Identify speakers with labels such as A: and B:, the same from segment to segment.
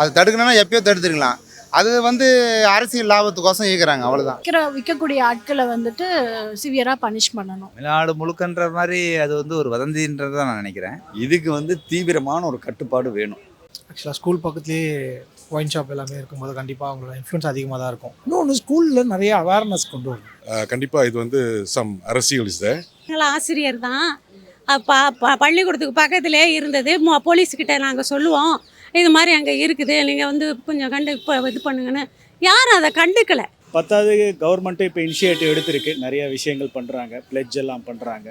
A: அது தடுக்கணும்னா எப்பயோ தடுத்துருக்கலாம். அது வந்து அரசியல் லாபத்துக்கோசம் இயக்குறாங்க அவ்வளோதான்
B: விற்கிற விற்கக்கூடிய ஆட்களை வந்துட்டு சிவியராக பனிஷ் பண்ணணும்.
C: தமிழ்நாடு முழுக்கன்ற மாதிரி அது வந்து ஒரு வதந்தின்றது தான் நான் நினைக்கிறேன்.
D: இதுக்கு வந்து தீவிரமான ஒரு கட்டுப்பாடு வேணும்.
E: ஆக்சுவலாக ஸ்கூல் பக்கத்துலேயே ஒயின் ஷாப் எல்லாமே இருக்கும்போது கண்டிப்பாக அவங்களோட இன்ஃப்ளூன்ஸ் அதிகமாக தான் இருக்கும்.
F: இன்னொன்று ஸ்கூலில் நிறைய அவேர்னஸ் கொண்டு வரணும்.
G: கண்டிப்பாக இது வந்து சம் அரசியல் இஸ்
H: ஆசிரியர் தான். பள்ளிக்கூடத்துக்கு பக்கத்திலே இருந்தது. போலீஸ்கிட்ட நாங்கள் சொல்லுவோம். இது மாதிரி அங்கே இருக்குது. நீங்கள் வந்து கொஞ்சம் கண்டு இப்போ இது பண்ணுங்கன்னு யாரும் அதை கண்டுக்கலை.
I: பத்தாவது கவர்மெண்ட்டும் இப்போ இனிஷியேட்டிவ் எடுத்திருக்கு. நிறைய விஷயங்கள் பண்ணுறாங்க பிளெட்ஜ் எல்லாம் பண்ணுறாங்க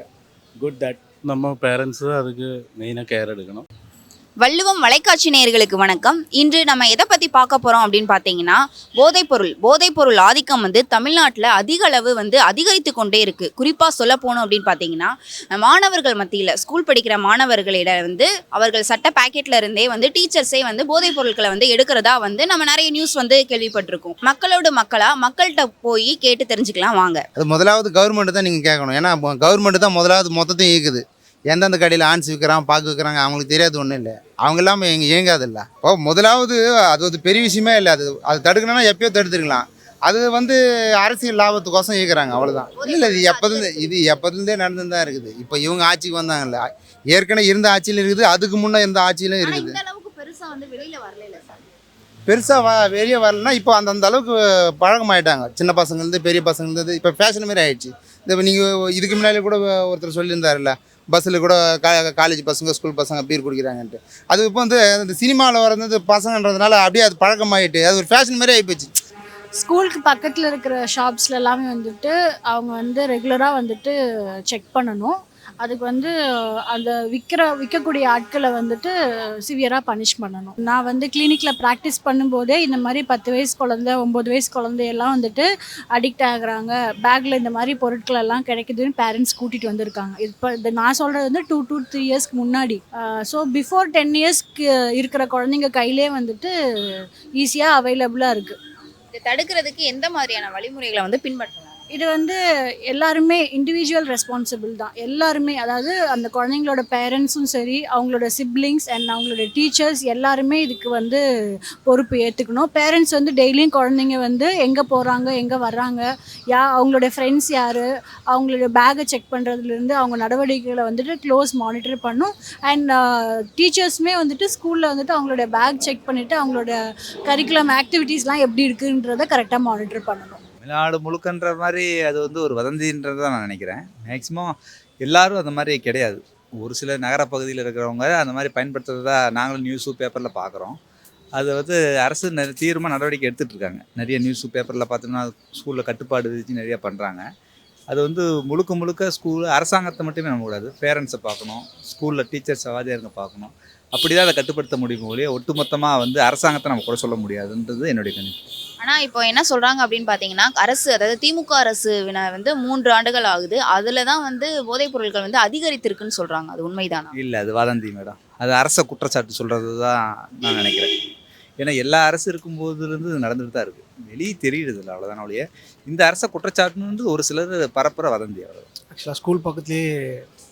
I: குட் தட்
J: நம்ம பேரண்ட்ஸ் அதுக்கு மெயினாக கேர் எடுக்கணும்.
K: வள்ளுவம் வலைக்காட்சி நேயர்களுக்கு வணக்கம். இன்று நம்ம எதை பற்றி பார்க்க போகிறோம் அப்படின்னு பார்த்தீங்கன்னா போதைப்பொருள் போதைப்பொருள் ஆதிக்கம் வந்து தமிழ்நாட்டில் அதிக அளவு வந்து அதிகரித்து கொண்டே இருக்குது குறிப்பாக சொல்ல போனோம் அப்படின்னு பார்த்தீங்கன்னா மாணவர்கள் மத்தியில் ஸ்கூல் படிக்கிற மாணவர்களிடம் வந்து அவர்கள் சட்ட பேக்கெட்டில் இருந்தே வந்து டீச்சர்ஸே வந்து போதைப் பொருட்களை வந்து எடுக்கிறதா வந்து நம்ம நிறைய நியூஸ் வந்து கேள்விப்பட்டிருக்கோம். மக்களோட மக்களாக மக்கள்கிட்ட போய் கேட்டு தெரிஞ்சுக்கலாம் வாங்க.
A: அது முதலாவது கவர்மெண்ட் தான் நீங்கள் கேட்கணும். ஏன்னா கவர்மெண்ட் தான் முதலாவது மொத்தத்தையும் இயக்குது எந்தெந்த கடையில் ஆன்ஸ் விற்கிறான் பாக்கு விற்கிறாங்க அவங்களுக்கு தெரியாது ஒன்றும் இல்லை. அவங்க இல்லாமல் எங்கே இயங்காதில்ல ஓ முதலாவது அது ஒரு பெரிய விஷயமே இல்லை. அது அது தடுக்கணும்னா எப்பயோ தடுத்துருக்கலாம். அது வந்து அரசியல் லாபத்துக்கோசம் இயக்குறாங்க அவ்வளோதான் இல்லை இது எப்போதுலேருந்து இது எப்போதுலேருந்தே நடந்து தான் இருக்குது. இப்போ இவங்க ஆட்சிக்கு வந்தாங்கல்ல ஏற்கனவே இருந்த ஆட்சியிலும் இருக்குது அதுக்கு முன்னே இருந்த ஆட்சியிலும் இருக்குது.
K: பெருசாக
A: வ வெளியே வரலன்னா இப்போ அந்தந்த அளவுக்கு பழக்கமாயிட்டாங்க. சின்ன பசங்கள்ந்து பெரிய பசங்கள்ந்து இப்போ ஃபேஷன் மாதிரி ஆயிடுச்சு. இந்த நீங்கள் இதுக்கு முன்னாடி கூட ஒருத்தர் சொல்லியிருந்தாருல்ல பஸ்ஸில் கூட கா காலேஜ் பசங்க ஸ்கூல் பசங்க பீர் குடிக்கிறாங்கன்ட்டு. அது இப்போ வந்து இந்த சினிமாவில் வரது பசங்கன்றதுனால அப்படியே அது பழக்கமாயிட்டு அது ஒரு ஃபேஷன் மாதிரி ஆகிப்போச்சு
B: ஸ்கூலுக்கு பக்கத்தில் இருக்கிற ஷாப்ஸ்ல எல்லாமே வந்துட்டு அவங்க வந்து ரெகுலராக வந்துட்டு செக் பண்ணணும். அதுக்கு வந்து அந்த விற்கிற விற்கக்கூடிய ஆட்களை வந்துட்டு சிவியராக பனிஷ் பண்ணணும். நான் வந்து கிளினிக்கில் ப்ராக்டிஸ் பண்ணும்போதே இந்த மாதிரி பத்து வயசு குழந்தை ஒம்பது வயசு குழந்தையெல்லாம் வந்துட்டு அடிக்ட் ஆகுறாங்க. பேக்கில் இந்த மாதிரி பொருட்கள் எல்லாம் கிடைக்குதுன்னு பேரண்ட்ஸ் கூட்டிகிட்டு வந்திருக்காங்க. இப்போ இந்த நான் சொல்கிறது வந்து டூ டூ த்ரீ இயர்ஸ்க்கு முன்னாடி. ஸோ பிஃபோர் டென் இயர்ஸ்க்கு இருக்கிற குழந்தைங்க கையிலே வந்துட்டு ஈஸியாக அவைலபிளாக இருக்குது
K: இதை தடுக்கிறதுக்கு எந்த மாதிரியான வழிமுறைகளை வந்து பின்பற்றலாம்
B: இது வந்து எல்லாருமே இண்டிவிஜுவல் ரெஸ்பான்சிபிள் தான். எல்லாருமே அதாவது அந்த குழந்தைங்களோட பேரண்ட்ஸும் சரி அவங்களோட சிப்ளிங்ஸ் அண்ட் அவங்களோட டீச்சர்ஸ் எல்லாருமே இதுக்கு வந்து பொறுப்பு ஏற்றுக்கணும் பேரண்ட்ஸ் வந்து டெய்லியும் குழந்தைங்க வந்து எங்கே போகிறாங்க எங்கே வர்றாங்க யா அவங்களோட ஃப்ரெண்ட்ஸ் யார் அவங்களோட பேகை செக் பண்ணுறதுலேருந்து அவங்க நடவடிக்கைகளை வந்துட்டு க்ளோஸ் மானிட்டர் பண்ணும். அண்ட் டீச்சர்ஸுமே வந்துட்டு ஸ்கூலில் வந்துட்டு அவங்களோட பேக் செக் பண்ணிவிட்டு அவங்களோட கரிக்குலம் ஆக்டிவிட்டீஸ்லாம் எப்படி இருக்குன்றதை கரெக்டாக மானிட்டர் பண்ணணும்.
C: தமிழ்நாடு முழுக்கன்ற மாதிரி அது வந்து ஒரு வதந்தின்றது தான் நான் நினைக்கிறேன். மேக்ஸிமம் எல்லாரும் அந்த மாதிரி கிடையாது. ஒரு சில நகரப்பகுதியில் இருக்கிறவங்க அந்த மாதிரி பயன்படுத்துறதா நாங்களும் நியூஸு பேப்பரில் பார்க்குறோம் அது வந்து அரசு நிறைய தீவிரமாக நடவடிக்கை எடுத்துகிட்டு இருக்காங்க. நிறைய நியூஸு பேப்பரில் பார்த்தோம்னா ஸ்கூலில் கட்டுப்பாடு விதித்து நிறைய பண்ணுறாங்க அது வந்து முழுக்க முழுக்க ஸ்கூல் அரசாங்கத்தை மட்டுமே நம்பக்கூடாது பேரண்ட்ஸை பார்க்கணும் ஸ்கூலில் டீச்சர்ஸ் வாதியாருங்க பார்க்கணும் அப்படி தான் அதை கட்டுப்படுத்த முடியும் ஒழிய ஒட்டுமொத்தமாக வந்து அரசாங்கத்தை நம்ம கூட சொல்ல முடியாதுன்றது என்னுடைய கணிப்பு.
K: ஆனால் இப்போ என்ன சொல்கிறாங்க அப்படின்னு பார்த்தீங்கன்னா அரசு அதாவது திமுக அரசு வின வந்து மூன்று ஆண்டுகள் ஆகுது. அதில் தான் வந்து போதைப் பொருட்கள் வந்து அதிகரித்திருக்குன்னு சொல்கிறாங்க அது உண்மைதானா?
C: இல்லை அது வதந்தி மேடம். அது அரச குற்றச்சாட்டு சொல்கிறது தான் நான் நினைக்கிறேன். ஏன்னா எல்லா அரசு இருக்கும்போதுலேருந்து இது நடந்துட்டு தான் இருக்குது வெளியே தெரியுது இல்லை அவ்வளோதான் ஒழிய. இந்த அரச குற்றச்சாட்டுன்னு ஒரு சிலர் பரப்புற வதந்தி அவ்வளோ
E: ஆக்சுவலாக ஸ்கூல் பக்கத்துலேயே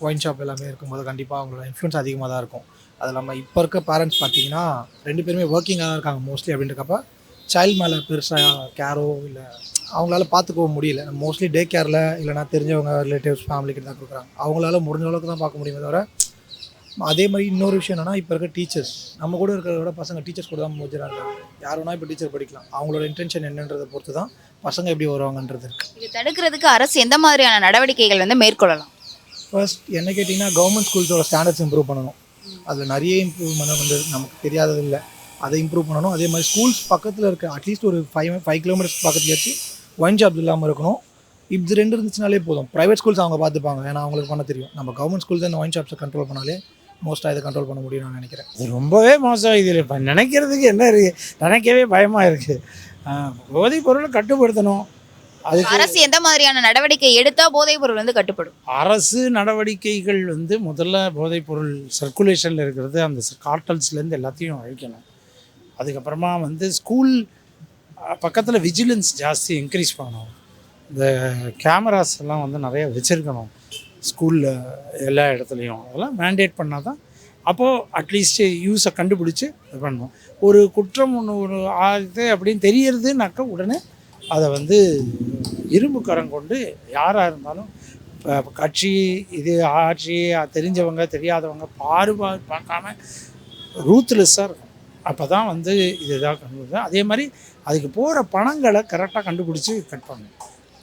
E: ஒயின் ஷாப் எல்லாமே இருக்கும்போது கண்டிப்பாக அவங்களோட இன்ஃப்ளூன்ஸ் அதிகமாக தான் இருக்கும். அது இல்லாமல் இப்போ இருக்க பேரண்ட்ஸ் பார்த்தீங்கன்னா ரெண்டு பேருமே ஒர்க்கிங்காக தான் இருக்காங்க மோஸ்ட்லி அப்படின்றக்கப்ப சைல்டு மேலே பெருசாக கேரோ இல்லை அவங்களால பார்த்துக்கவும் முடியல. மோஸ்ட்லி டே கேரில் இல்லைனா தெரிஞ்சவங்க ரிலேட்டிவ்ஸ் ஃபேமிலி கிட்ட தான் கொடுக்குறாங்க. அவங்களால முடிஞ்ச அளவுக்கு தான் பார்க்க முடியுமே தவிர அதே மாதிரி இன்னொரு விஷயம் என்னன்னா இப்போ இருக்க டீச்சர்ஸ் நம்ம கூட இருக்கிறத விட பசங்க டீச்சர்ஸ் கூட தான் இருக்காங்க யார் வேணா இப்போ டீச்சர் படிக்கலாம். அவங்களோட இன்டென்ஷன் என்னன்றதை பொறுத்து தான் பசங்க எப்படி வருவாங்கன்றது இருக்குது
K: இது தடுக்கிறதுக்கு அரசு எந்த மாதிரியான நடவடிக்கைகள் வந்து மேற்கொள்ளலாம்?
E: ஃபர்ஸ்ட் என்ன கேட்டிங்கன்னா கவர்மெண்ட் ஸ்கூல்ஸோட ஸ்டாண்டர்ட்ஸ் இம்ப்ரூவ் பண்ணணும். அதில் நிறைய இம்ப்ரூவ்மெண்ட் வந்து நமக்கு தெரியாதது இல்லை. அதை இம்ப்ரூவ் பண்ணணும். அதே மாதிரி ஸ்கூல்ஸ் பக்கத்தில் இருக்க அட்லீஸ்ட் ஒரு ஃபைவ் ஃபைவ் கிலோமீட்டர்ஸ் பக்கத்துலேயாச்சும் ஒயின் ஜாப்ஸ் இல்லாமல் இருக்கணும். இது ரெண்டு இருந்துச்சுனாலே போதும். ப்ரைவேட் ஸ்கூல்ஸ் அவங்க பார்த்துப்பாங்க. ஏன்னா அவங்களுக்கு பண்ண தெரியும். நம்ம கவர்மெண்ட் ஸ்கூல்ஸ் இந்த ஒயின் ஷாப்ஸை கண்ட்ரோல் பண்ணாலே மோஸ்ட்டாக இதை கண்ட்ரோல் பண்ண முடியும் நான் நினைக்கிறேன்.
F: இது ரொம்பவே மோசம் இதில் இப்போ நினைக்கிறதுக்கு என்ன இருக்குது நினைக்கவே பயமாக இருக்குது போதைப் பொருளை கட்டுப்படுத்தணும். அதுக்கு
K: அரசு எந்த மாதிரியான நடவடிக்கை எடுத்தா போதைப் பொருள் வந்து கட்டுப்படும்?
F: அரசு நடவடிக்கைகள் வந்து முதல்ல போதைப் பொருள் சர்க்குலேஷனில் இருக்கிறது அந்த கார்டல்ஸ்லேருந்து எல்லாத்தையும் அழிக்கணும். அதுக்கப்புறமா வந்து ஸ்கூல் பக்கத்தில் விஜிலன்ஸ் ஜாஸ்தி இன்க்ரீஸ் பண்ணணும். இந்த கேமராஸ் எல்லாம் வந்து நிறைய வச்சுருக்கணும். ஸ்கூலில் எல்லா இடத்துலையும். அதெல்லாம் மேண்டேட் பண்ணால் தான் அப்போது அட்லீஸ்ட் யூஸை கண்டுபிடிச்சி இது பண்ணணும். ஒரு குற்றம் ஒன்று ஒரு ஆகுது அப்படின்னு தெரியறதுனாக்க உடனே அதை வந்து இரும்பு கரம் கொண்டு யாராக இருந்தாலும் இப்போ கட்சி இது ஆட்சி தெரிஞ்சவங்க தெரியாதவங்க பாறுபாடு பார்க்காம ரூத்லெஸ்ஸாக இருக்கும் அப்போ தான் வந்து இதுதான் கண்டுபிடிக்கும் அதே மாதிரி அதுக்கு போகிற பணங்களை கரெக்டாக கண்டுபிடிச்சி கட் பண்ணணும்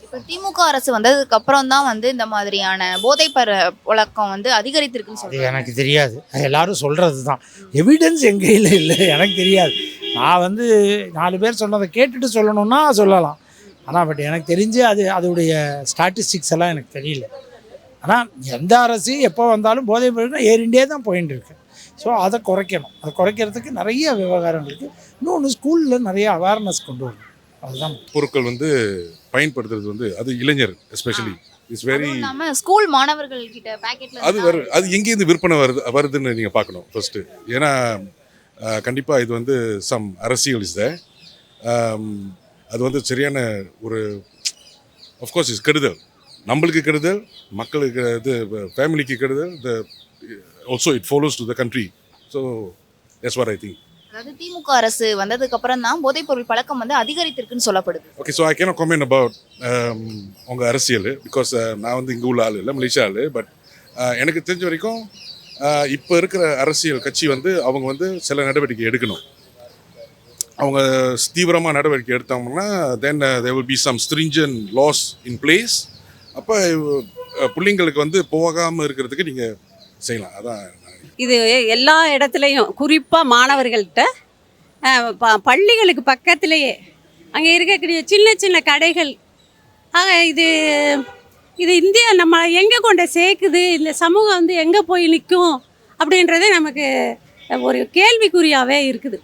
K: இப்போ திமுக அரசு வந்ததுக்கு அப்புறம் தான் வந்து இந்த மாதிரியான போதைப்பர பழக்கம் வந்து அதிகரித்திருக்குன்னு
F: அது
K: சொல்றாங்க.
F: எனக்கு தெரியாது. எல்லாரும் சொல்கிறது தான் எவிடன்ஸ் என் கையில் இல்லை. எனக்கு தெரியாது. நான் வந்து நாலு பேர் சொன்னதை கேட்டுட்டு சொல்லணும்னா சொல்லலாம். ஆனால் பட் எனக்கு தெரிஞ்சு அது அதோடைய ஸ்டாட்டிஸ்டிக்ஸ் எல்லாம் எனக்கு தெரியல. ஆனால் எந்த அரசு எப்போ வந்தாலும் போதை பொருள் ஏர் இண்டியா தான் போயின்னு இருக்கு. ஸோ அதை குறைக்கணும். அதை குறைக்கிறதுக்கு நிறைய விவகாரங்கள் இருக்குது இன்னொன்று ஸ்கூலில் நிறைய அவேர்னஸ் கொண்டு வரணும். அதுதான்
G: பொருட்கள் வந்து பயன்படுத்துறது வந்து அது இளைஞர் எஸ்பெஷலி இட்ஸ் வெரி
K: ஸ்கூல் மாணவர்கள் கிட்ட பாக்கெட்ல
G: அது வரு அது எங்கேருந்து விற்பனை வருது வருதுன்னு நீங்கள் பார்க்கணும் ஃபர்ஸ்ட்டு ஏன்னா கண்டிப்பாக இது வந்து சம் அரசியல் இஸ் அது வந்து சரியான ஒரு அஃப்கோர்ஸ் இஸ் கெடுதல். நம்மளுக்கு கெடுதல் மக்களுக்கு இது ஃபேமிலிக்கு கெடுதல் the also it follows to the country so yes what I think
K: அதாவது திமுக அரசு வந்ததுக்கு அப்புறம் தான் போதைப்பொருள் பழக்கம் வந்து அதிகரித்திருக்குன்னு சொல்லப்படுது.
G: Okay so I can comment about உங்கள் அரசியல் பிகாஸ் நான் வந்து இங்கே உள்ள ஆள் இல்லை மலேசியா ஆள். பட் எனக்கு தெரிஞ்ச வரைக்கும் இப்போ இருக்கிற அரசியல் கட்சி வந்து அவங்க வந்து சில நடவடிக்கை எடுக்கணும். அவங்க தீவிரமாக நடவடிக்கை எடுத்தாங்கன்னா தென் there will be some stringent laws in place. அப்போ பிள்ளைங்களுக்கு வந்து போகாமல் இருக்கிறதுக்கு நீங்கள் செய்யலாம். அதான்
H: இது. எல்லா இடத்துலையும் குறிப்பாக மாணவர்கள்ட்ட ப- பள்ளிகளுக்கு பக்கத்திலேயே அங்கே இருக்கக்கூடிய சின்ன சின்ன கடைகள் ஆக இது இது இந்தியா நம்ம எங்கே கொண்டு சேர்க்குது இந்த சமூகம் வந்து எங்கே போய் நிற்கும் அப்படின்றதே நமக்கு ஒரு கேள்விக்குறியாகவே இருக்குது.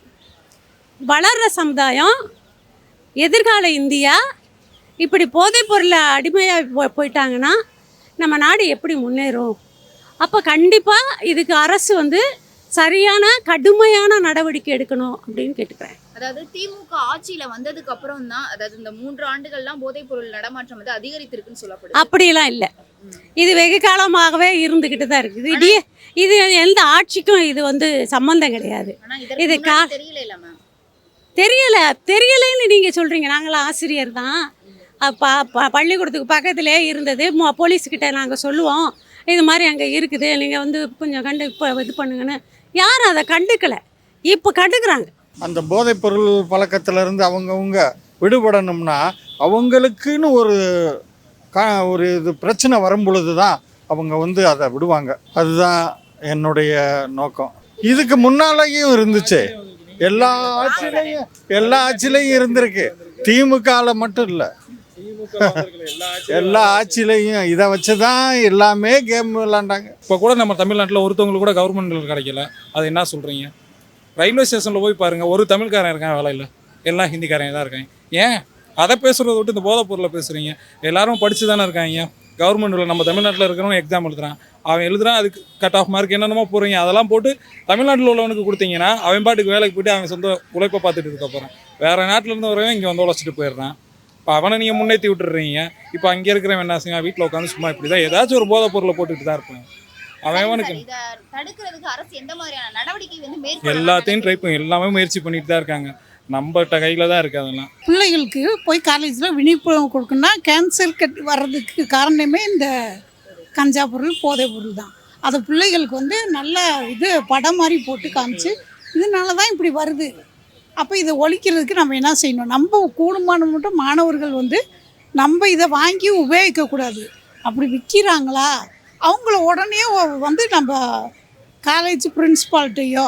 H: வளர்கிற சமுதாயம் எதிர்கால இந்தியா இப்படி போதைப் பொருளை அடிமையாக போயிட்டாங்கன்னா நம்ம நாடு எப்படி முன்னேறும்? அப்போ கண்டிப்பாக இதுக்கு அரசு வந்து சரியான கடுமையான நடவடிக்கை எடுக்கணும் அப்படின்னு கேட்டுக்கிறேன்.
K: அதாவது திமுக ஆட்சியில வந்ததுக்கு அப்புறம் தான் அதாவது இந்த மூன்று ஆண்டுகள்லாம் போதைப்பொருள் நடமாட்டம் வந்து அதிகரித்திருக்குன்னு சொல்லப்படுது.
H: அப்படியெல்லாம் இல்லை. இது வெகு காலமாகவே இருந்துக்கிட்டு தான் இருக்குது. இது இது எந்த ஆட்சிக்கும் இது வந்து சம்மந்தம் கிடையாது. இது கா-
K: தெரியல
H: தெரியல. தெரியலைன்னு நீங்கள் சொல்கிறீங்க நாங்களாம் ஆசிரியர் தான். ப பள்ளிக்கூடத்துக்கு பக்கத்திலே இருந்தது. போலீஸ்கிட்ட நாங்கள் சொல்லுவோம். இது மாதிரி அங்கே இருக்குது. நீங்கள் வந்து கொஞ்சம் கண்டு இப்போ இது பண்ணுங்கன்னு. யாரும் அதை கண்டுக்கலை. இப்போ கண்டுக்கிறாங்க.
L: அந்த போதைப்பொருள் பழக்கத்திலேருந்து அவங்கவுங்க விடுபடணும்னா அவங்களுக்குன்னு ஒரு கா ஒரு இது பிரச்சனை வரும் பொழுது தான் அவங்க வந்து அதை விடுவாங்க. அதுதான் என்னுடைய நோக்கம். இதுக்கு முன்னாலேயும் இருந்துச்சு. எல்லா ஆட்சியிலையும் எல்லா ஆட்சியிலையும் இருந்திருக்கு. திமுகவில் மட்டும் இல்லை. எல்லா ஆட்சியிலையும் இதை வச்சு தான் எல்லாமே கேம் விளாண்டாங்க.
M: இப்போ கூட நம்ம தமிழ்நாட்டில் ஒருத்தவங்களுக்கு கூட கவர்மெண்ட் கிடைக்கல. அது என்ன சொல்கிறீங்க ரயில்வே ஸ்டேஷனில் போய் பாருங்கள் ஒரு தமிழ்காரன் இருக்கான் வேலையில். எல்லாம் ஹிந்திக்காரங்க தான் இருக்காங்க ஏன்? அதை பேசுகிறத விட்டு இந்த போதைப் பொருளை பேசுகிறீங்க எல்லாரும் படித்து தானே இருக்காங்க கவர்மெண்ட்டில் நம்ம தமிழ்நாட்டில் இருக்கிறவன் எக்ஸாம் எழுதுறான். அவன் எழுதுறான் அதுக்கு கட் ஆஃப் மார்க் என்னென்னமோ போகிறீங்க அதெல்லாம் போட்டு தமிழ்நாட்டில் உள்ளவனுக்கு கொடுத்தீங்கன்னா அவன் பாட்டுக்கு வேலைக்கு போயிட்டு அவன் சொந்த உழைப்பை பார்த்துட்டு இருக்க போகிறான் வேறு நாட்டிலேருந்து வரவன் இங்கே வந்து உழைச்சிட்டு போயிடுறான். இப்போ அவனை நீங்கள் முன்னேற்றி விட்டுடுறீங்க இப்போ அங்கே இருக்கிறவன் என்ன செய்வான்? வீட்டில் உட்காந்து சும்மா இப்படி தான் ஏதாச்சும் ஒரு போதைப் பொருளை போட்டுட்டு தான் இருப்பான். அவன் அவனுக்கு
K: இத தடுக்கிறதுக்கு அரசு எந்த மாதிரியான நடவடிக்கை வந்து மேற்கொள்ளணும்னு
M: எல்லாத்தையும் ட்ரை பண்ணி எல்லாமே முயற்சி பண்ணிட்டு தான் இருக்காங்க. நம்மகிட்ட கையில் தான் இருக்குது அதெல்லாம்.
N: பிள்ளைகளுக்கு போய் காலேஜில் விழிப்புணர்வு கொடுக்கணும்னா கேன்சர் கட் வர்றதுக்கு காரணமே இந்த கஞ்சா பொருள் போதைப் பொருள் தான். அதை பிள்ளைகளுக்கு வந்து நல்ல இது படம் மாதிரி போட்டு காமிச்சு இதனால தான் இப்படி வருது. அப்போ இதை ஒழிக்கிறதுக்கு நம்ம என்ன செய்யணும்? நம்ம கூடுமான மட்டும் மாணவர்கள் வந்து நம்ம இதை வாங்கி உபயோகிக்கக்கூடாது அப்படி விற்கிறாங்களா அவங்கள உடனே வந்து நம்ம காலேஜ் பிரின்ஸ்பால்கிட்டையோ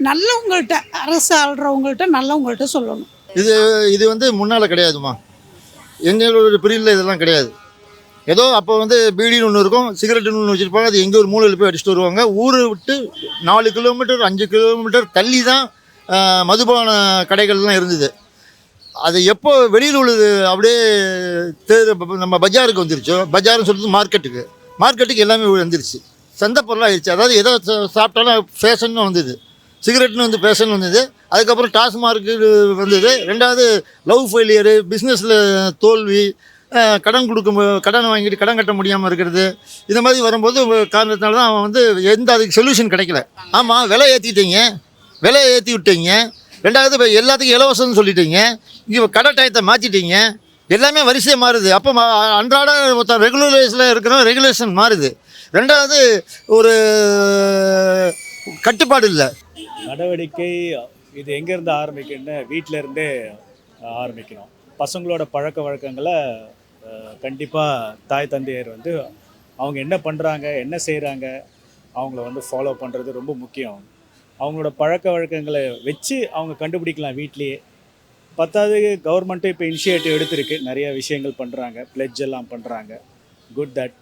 N: நல்லவங்கள்ட்ட அரசு ஆள்றவங்கள்ட்ட நல்லவங்கள்ட்ட சொல்லணும்.
O: இது இது வந்து முன்னால் கிடையாதுமா எங்களோட பிரிவில் இதெல்லாம் கிடையாது. ஏதோ அப்போ வந்து பீடின்னு ஒன்று இருக்கும் சிகரெட்டுன்னு ஒன்று வச்சுருப்பாங்க அது எங்கே ஒரு மூலையில் போய் அடிச்சுட்டு வருவாங்க. ஊரை விட்டு நாலு கிலோமீட்டர் அஞ்சு கிலோமீட்டர் தள்ளி தான் மதுபான கடைகள்லாம் இருந்தது. அது எப்போ வெளியில் உள்ளது? அப்படியே தேர் நம்ம பஜாருக்கு வந்துருச்சோ. பஜார்னு சொல்லிட்டு மார்க்கெட்டுக்கு. மார்க்கெட்டுக்கு எல்லாமே வந்துருச்சு. சந்தை பொருளாக ஆயிடுச்சு. அதாவது எதை சாப்பிட்டாலும் ஃபேஷன் வந்தது. சிகரெட்னு வந்து ஃபேஷன் வந்தது. அதுக்கப்புறம் டாஸ்மார்க்கு வந்தது. ரெண்டாவது லவ் ஃபெயிலியரு பிஸ்னஸில் தோல்வி கடன் கொடுக்கும் கடன் வாங்கிட்டு கடன் கட்ட முடியாமல் இருக்கிறது. இந்த மாதிரி வரும்போது காரணத்தினால தான் அவன் வந்து எந்த அதுக்கு சொல்யூஷன் கிடைக்கல. ஆமாம் விலை ஏற்றிட்டீங்க விலையை ஏற்றி விட்டீங்க. ரெண்டாவது இப்போ எல்லாத்துக்கும் இலவசம்னு சொல்லிட்டீங்க. இங்கே கடை டயத்தை மாற்றிட்டீங்க எல்லாமே வரிசையாக மாறுது. அப்போ அன்றாட மொத்தம் ரெகுலரைஸில் இருக்கிற ரெகுலேஷன் மாறுது. ரெண்டாவது ஒரு கட்டுப்பாடு இல்லை.
I: நடவடிக்கை இது எங்கேருந்து ஆரம்பிக்கணும்னு வீட்டிலருந்தே ஆரம்பிக்கணும். பசங்களோட பழக்க வழக்கங்களை கண்டிப்பாக தாய் தந்தையர் வந்து அவங்க என்ன பண்ணுறாங்க என்ன செய்கிறாங்க அவங்கள வந்து ஃபாலோ பண்ணுறது ரொம்ப முக்கியம். அவங்களோட பழக்க வழக்கங்களை வச்சு அவங்க கண்டுபிடிக்கலாம் வீட்லேயே. பத்தாவது கவர்மெண்ட்டும் இப்போ இனிஷியேட்டிவ் எடுத்திருக்கு. நிறைய விஷயங்கள் பண்ணுறாங்க பிளெட்ஜ் எல்லாம் பண்ணுறாங்க குட் தட்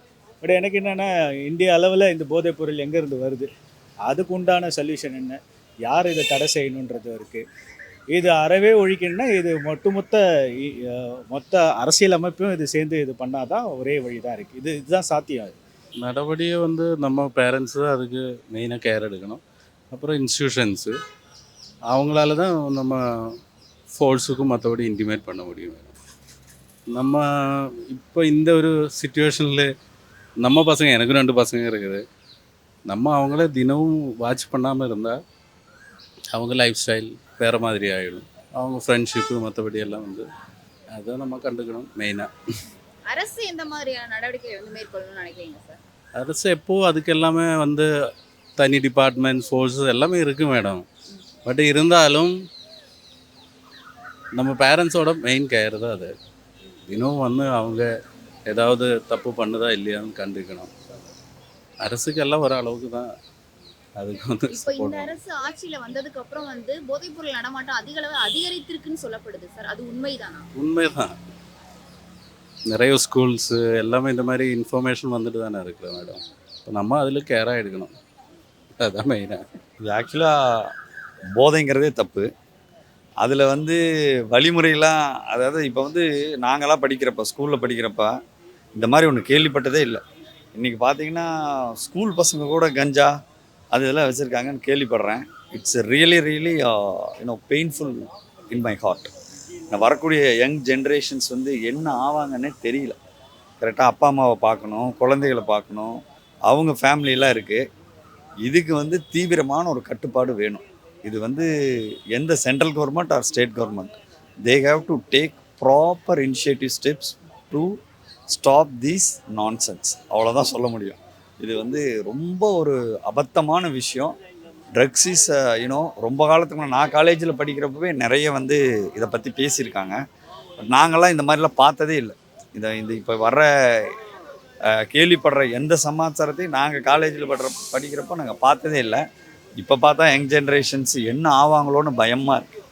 I: பட் எனக்கு என்னென்னா இந்திய அளவில் இந்த போதைப் பொருள் எங்கேருந்து வருது? அதுக்கு உண்டான சொல்யூஷன் என்ன? யார் இதை தடை செய்யணுன்றது இருக்குது இது அறவே ஒழிக்கணும்னா இது ஒட்டுமொத்த இ- மொத்த அரசியல் அமைப்பும் இது சேர்ந்து இது பண்ணாதான் ஒரே வழி தான் இருக்குது இது இதுதான் சாத்தியம்.
J: நடவடிக்கை வந்து நம்ம பேரண்ட்ஸு அதுக்கு மெயினாக கேர் எடுக்கணும். அப்புறம் இன்ஸ்டியூஷன்ஸு அவங்களால தான் நம்ம ஃபோர்ஸுக்கும் மற்றபடி இன்டிமேட் பண்ண முடியும். நம்ம இப்போ இந்த ஒரு சுச்சுவேஷனில் நம்ம பசங்க எனக்கு ரெண்டு பசங்க இருக்குது. நம்ம அவங்கள தினமும் வாட்ச் பண்ணாமல் இருந்தால் அவங்க லைஃப் ஸ்டைல் வேறு மாதிரி ஆகிடும் அவங்க ஃப்ரெண்ட்ஷிப்பு மற்றபடி எல்லாம் வந்து அதை நம்ம கண்டுக்கணும் மெயினாக
K: அரசு எந்த மாதிரியான நடவடிக்கை வந்து மேற்கொள்ளணும்னு நினைக்கிறீங்க சார்?
J: அரசு எப்போ அதுக்கு எல்லாமே வந்து தனி டிபார்ட்மெண்ட் ஃபோர்ஸ் எல்லாமே இருக்குது மேடம் பட் இருந்தாலும் நம்ம பேரண்ட்ஸோட மெயின் கேர் தான் அது. தினம் வந்து அவங்க ஏதாவது தப்பு பண்ணுதா இல்லையான்னு கண்டுக்கணும். அரசுக்கு எல்லாம் ஒரு அளவுக்கு தான் அதுக்கு வந்து
K: இப்போ இந்த
J: support
K: அரசு ஆட்சியில வந்ததுக்கு அப்புறம் வந்து போதைப்பொருள் நடமாட்டம் அதிக அளவு அதிகரித்திருக்குன்னு சொல்லப்படுது சார் அது உண்மைதானா?
J: உண்மைதான். நிறைய ஸ்கூல்ஸு எல்லாமே இந்த மாதிரி இன்ஃபர்மேஷன் வந்துட்டு தானே இருக்குது மேடம் இப்போ நம்ம அதில் கேராக எடுக்கணும். அதான் மெயினாக
D: இது ஆக்சுவலாக போதைங்கிறதே தப்பு. அதில் வந்து வழிமுறையெல்லாம் அதாவது இப்போ வந்து நாங்களாம் படிக்கிறப்ப ஸ்கூலில் படிக்கிறப்ப இந்த மாதிரி ஒன்று கேள்விப்பட்டதே இல்லை. இன்றைக்கி பார்த்தீங்கன்னா ஸ்கூல் பசங்க கூட கஞ்சா அது இதெல்லாம் வச்சுருக்காங்கன்னு கேள்விப்படுறேன். It's really really you know painful in my heart நான் வரக்கூடிய யங் ஜென்ரேஷன்ஸ் வந்து என்ன ஆவாங்கன்னே தெரியல. கரெக்டாக அப்பா அம்மாவை பார்க்கணும் குழந்தைகளை பார்க்கணும். அவங்க ஃபேமிலியெலாம் இருக்குது இதுக்கு வந்து தீவிரமான ஒரு கட்டுப்பாடு வேணும். இது வந்து எந்த central government or state government they have to take proper initiative steps to stop these nonsense அவ்வளோதான் சொல்ல முடியும். இது வந்து ரொம்ப ஒரு அபத்தமான விஷயம். ட்ரக்ஸ் இஸ் யூனோ ரொம்ப காலத்துக்கு நான் காலேஜில் படிக்கிறப்பவே நிறைய வந்து இதை பற்றி பேசியிருக்காங்க. பட் நாங்கள்லாம் இந்த மாதிரிலாம் பார்த்ததே இல்லை. இதை இந்த இப்போ வர்ற கேள்விப்படுற எந்த சமாச்சாரத்தையும் நாங்கள் காலேஜில் படுற படிக்கிறப்போ நாங்கள் பார்த்ததே இல்லை. இப்போ பார்த்தா யங் ஜென்ரேஷன்ஸ் என்ன ஆவாங்களோன்னு பயமாக இருக்குது